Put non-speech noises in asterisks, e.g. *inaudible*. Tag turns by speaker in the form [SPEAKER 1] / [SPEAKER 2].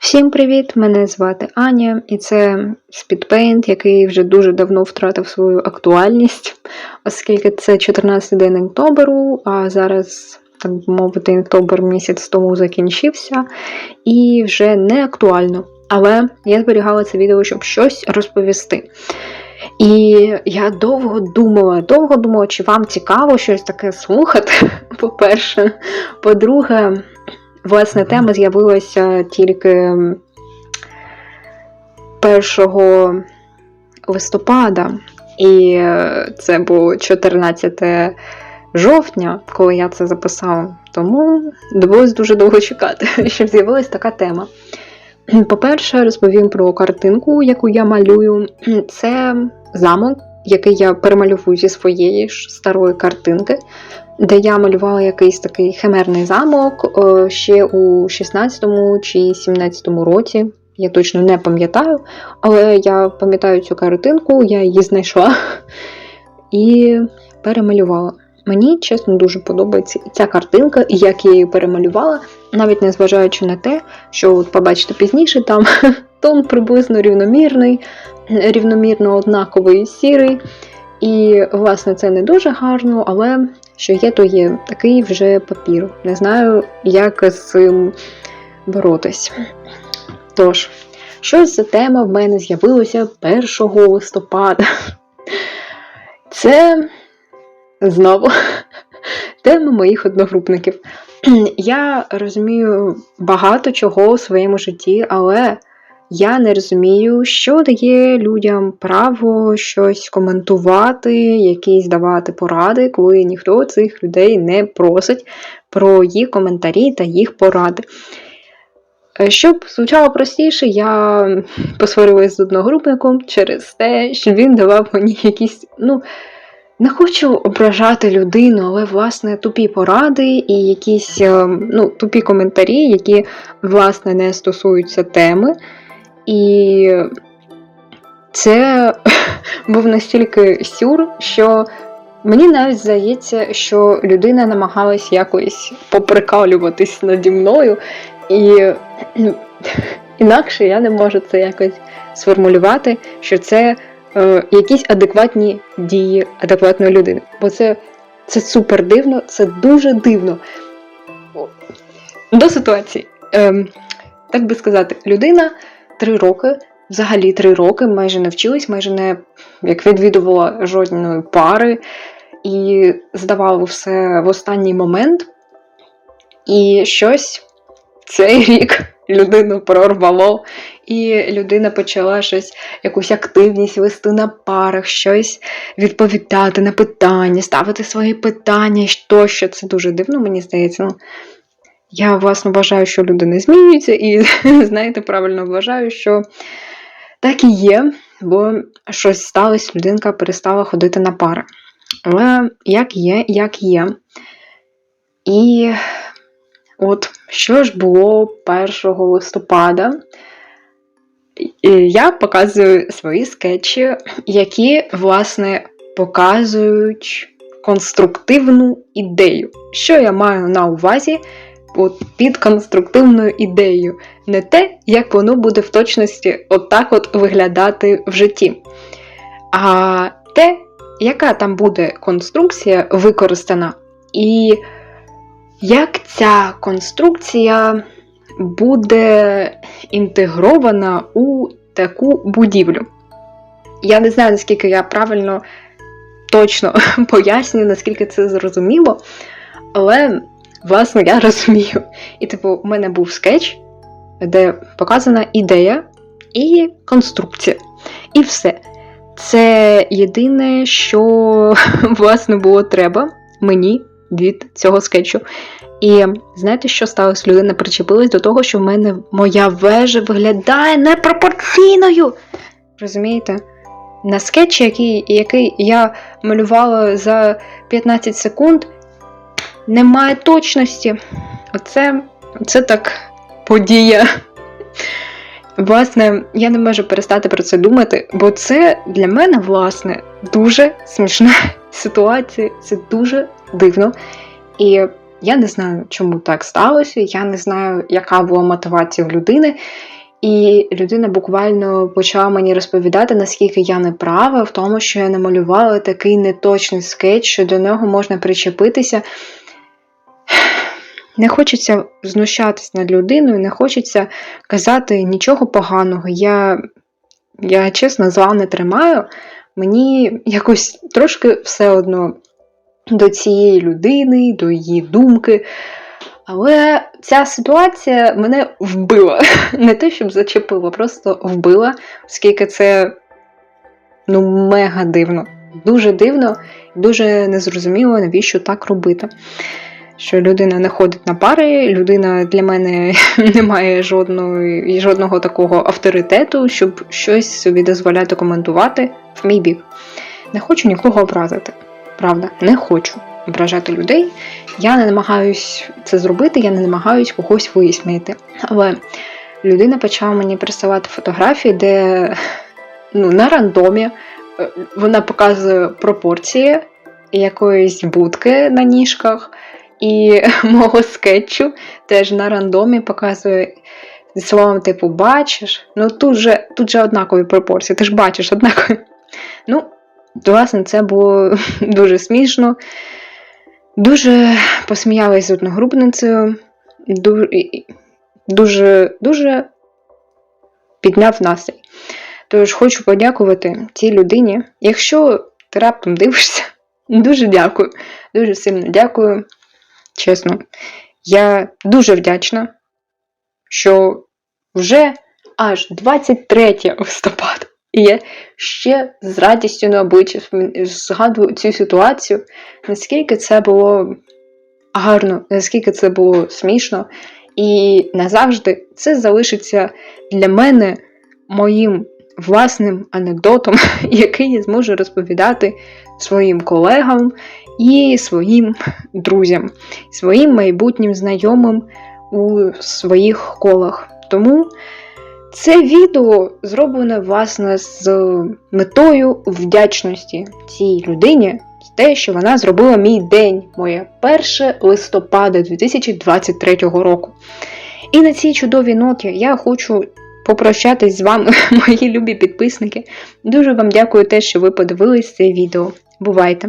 [SPEAKER 1] Всім привіт! Мене звати Аня, і це Speedpaint, який вже дуже давно втратив свою актуальність, оскільки це 14 день октоберу, а зараз, так би мовити, октобер місяць тому закінчився і вже не актуально. Але я зберігала це відео, щоб щось розповісти. І я довго думала, довго думала, чи вам цікаво щось таке слухати, *laughs* по-перше. По-друге, власне, тема з'явилася тільки 1 листопада, і е, це було 14 жовтня, коли я це записала. Тому довелось дуже довго чекати, *laughs* щоб з'явилась така тема. По-перше, розповім про картинку, яку я малюю. *clears throat* Це замок, який я перемальовую зі своєї ж старої картинки, де я малювала якийсь такий химерний замок е, ще у 16-му чи 17-му році. Я точно не пам'ятаю, але я пам'ятаю цю картинку, я її знайшла *laughs* і перемалювала. Мені, чесно, дуже подобається ця картинка, і як я її перемалювала, навіть незважаючи на те, що от побачите пізніше, там *laughs* тон приблизно рівномірний, рівномірно однаковий сірий. І, власне, це не дуже гарно, але що є, то є такий вже папір. Не знаю, як з цим боротись. Тож, щось за тема в мене з'явилося 1 листопада. Це знову тема моїх одногрупників. Я розумію багато чого у своєму житті, але я не розумію, що дає людям право щось коментувати, якісь давати поради, коли ніхто цих людей не просить про їх коментарі та їх поради. Е, Щоб звучало простіше, я посварилась з одногрупником через те, що він давав мені якісь, ну, не хочу ображати людину, але, власне, тупі поради і якісь е, ну, тупі коментарі, які, власне, не стосуються теми. І це *laughs* був настільки сюр, що мені навіть здається, що людина намагалась якось поприкалюватись наді мною, і ну, інакше я не можу це якось сформулювати, що це е, якісь адекватні дії адекватної людини. Бо це, це супер дивно, це дуже дивно. До ситуації. Ем, так би сказати, людина три роки, взагалі три роки, майже не вчилась, майже не як відвідувала жодної пари і здавала все в останній момент. І щось цей рік людину прорвало, і людина почала щось, якусь активність вести на парах, щось відповідати на питання, ставити свої питання, тощо. Це дуже дивно, мені здається. Ну, я, власне, вважаю, що люди не змінюються, і, *laughs* знаєте, правильно вважаю, що так і є, бо щось сталося, людинка перестала ходити на пари. Але як є, як є. І от що ж було 1 листопада? Я показую свої скетчі, які, власне, показують конструктивну ідею. Що я маю на увазі під конструктивною ідеєю? Не те, як воно буде в точності отак от виглядати в житті, а те, яка там буде конструкція використана, і як ця конструкція буде інтегрована у таку будівлю. Я не знаю, наскільки я правильно точно *laughs* пояснюю, наскільки це зрозуміло, але, власне, я *laughs* розумію. І, типу, у мене був скетч, де показана ідея і конструкція. І все. Це єдине, що, *laughs* власне, було треба мені від цього скетчу. І знаєте, що сталося? Людина причепилась до того, що в мене моя вежа виглядає непропорційною. Розумієте? На скетчі, який, який я малювала за 15 секунд, немає точності. Оце, оце так подія. Власне, я не можу перестати про це думати, бо це для мене, власне, дуже смішна *laughs* ситуація. Це дуже дивно. І Я не знаю, чому так сталося, я не знаю, яка була мотивація в людини. І людина буквально почала мені розповідати, наскільки я не права в тому, що я намалювала такий неточний скетч, що до нього можна причепитися. Не хочеться знущатись над людиною, не хочеться казати нічого поганого. Я, я чесно, зла не тримаю. Мені якось трошки все одно до цієї людини, до її думки. Але ця ситуація мене вбила. *laughs* Не те, щоб зачепила, просто вбила, оскільки це ну, мега дивно. Дуже дивно, дуже незрозуміло, навіщо так робити. Що людина не ходить на пари, людина для мене *laughs* не має жодної, жодного такого авторитету, щоб щось собі дозволяти коментувати в мій бік. Не хочу нікого образити. Правда, не хочу ображати людей. Я не намагаюсь це зробити, я не намагаюсь когось висміяти. Але людина почала мені присилати фотографії, де ну, на рандомі е, вона показує пропорції якоїсь будки на ніжках і *laughs* мого скетчу теж на рандомі показує зі словом, типу, бачиш. Ну тут же, тут же однакові пропорції, ти ж бачиш однакові. Ну, власне, це було *laughs* дуже смішно. Дуже посміялась з одногрупницею, дуже, дуже, підняв настрій. Тож хочу подякувати цій людині. Якщо ти раптом дивишся, *laughs* дуже дякую. Дуже сильно дякую. Чесно, я дуже вдячна, що вже аж 23 листопада. І я ще з радістю на обличчі згадую цю ситуацію, наскільки це було гарно, наскільки це було смішно. І назавжди це залишиться для мене моїм власним анекдотом, *laughs* який я зможу розповідати своїм колегам і своїм друзям, своїм майбутнім знайомим у своїх колах. Тому. Це відео зроблене власне з метою вдячності цій людині за те, що вона зробила мій день, моє 1 листопада 2023 року. І на цій чудовій ноті я хочу попрощатись з вами, *laughs* мої любі підписники. Дуже вам дякую те, що ви подивились це відео. Бувайте!